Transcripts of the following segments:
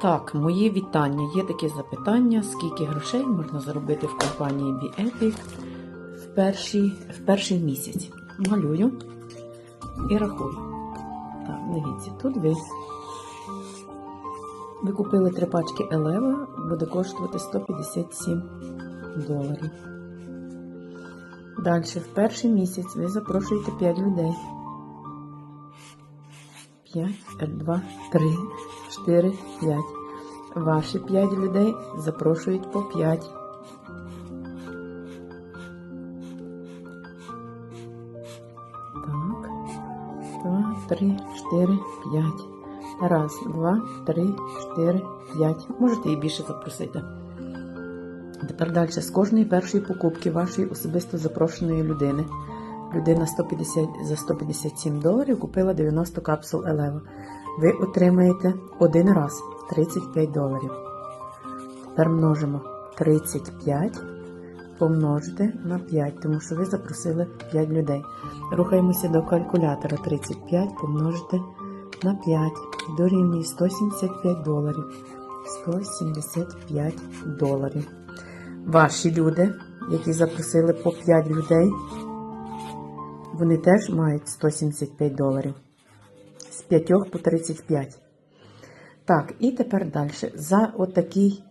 Так, мої вітання. Є таке запитання, скільки грошей можна заробити в компанії BeEpic в перший, в перший місяць. Малюю і рахую. Так, дивіться, тут ви. Ви купили три пачки Елева, буде коштувати 157 доларів. Далі, в перший місяць ви запрошуєте 5 людей. 5, 2, 3, 4, 5. Ваші 5 людей запрошують по 5. Так. 2, 3, 4, 5. Раз, два, три, чотири, п'ять. Можете і більше запросити. Тепер далі. З кожної першої покупки вашої особисто запрошеної людини. Людина 150, за 157 доларів купила 90 капсул Елева. Ви отримаєте один раз 35 доларів. Тепер множимо 35 помножити на 5, тому що ви запросили 5 людей. Рухаємося до калькулятора 35 помножити на 5 дорівнює 175 доларів. 175 доларів. Ваші люди, які запросили по 5 людей, вони теж мають 175 доларів. З 5 по 35. Так, і тепер далі. За отакий,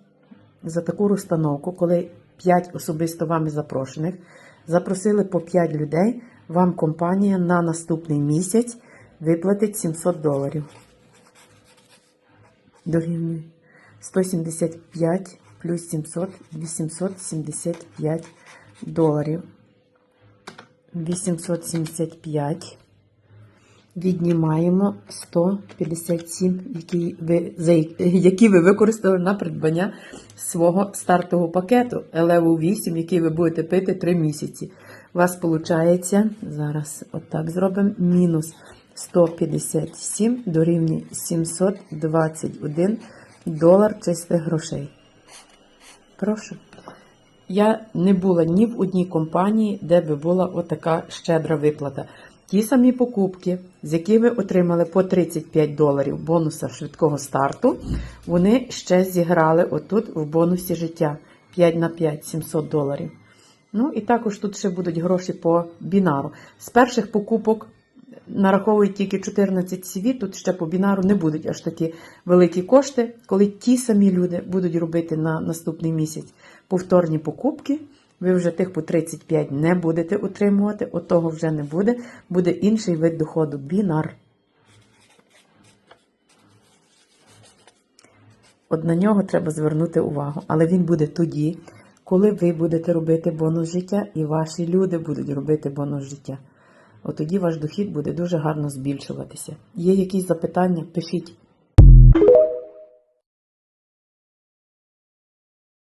за таку розстановку, коли 5 особисто вами запрошених, запросили по 5 людей, вам компанія на наступний місяць виплатить 700 доларів. Дорівнює 175 плюс 700 875 доларів. 875 віднімаємо 157, які ви, які ви використали на придбання свого стартового пакету Елеву 8, який ви будете пити 3 місяці. У вас виходить, зараз отак зробимо, мінус 157 дорівнює 721 долар чистих грошей. Прошу. Я не була ні в одній компанії, де би була отака щедра виплата. Ті самі покупки, з яких ви отримали по 35 доларів бонуса швидкого старту, вони ще зіграли отут в бонусі життя 5 на 5 700 доларів. Ну і також тут ще будуть гроші по бінару. З перших покупок нараховують тільки 14 CV, тут ще по бінару не будуть аж такі великі кошти, коли ті самі люди будуть робити на наступний місяць повторні покупки. Ви вже тих по 35 не будете отримувати, от того вже не буде. Буде інший вид доходу бінар. От на нього треба звернути увагу, але він буде тоді, коли ви будете робити бонус життя і ваші люди будуть робити бонус життя. От тоді ваш дохід буде дуже гарно збільшуватися. Є якісь запитання? Пишіть.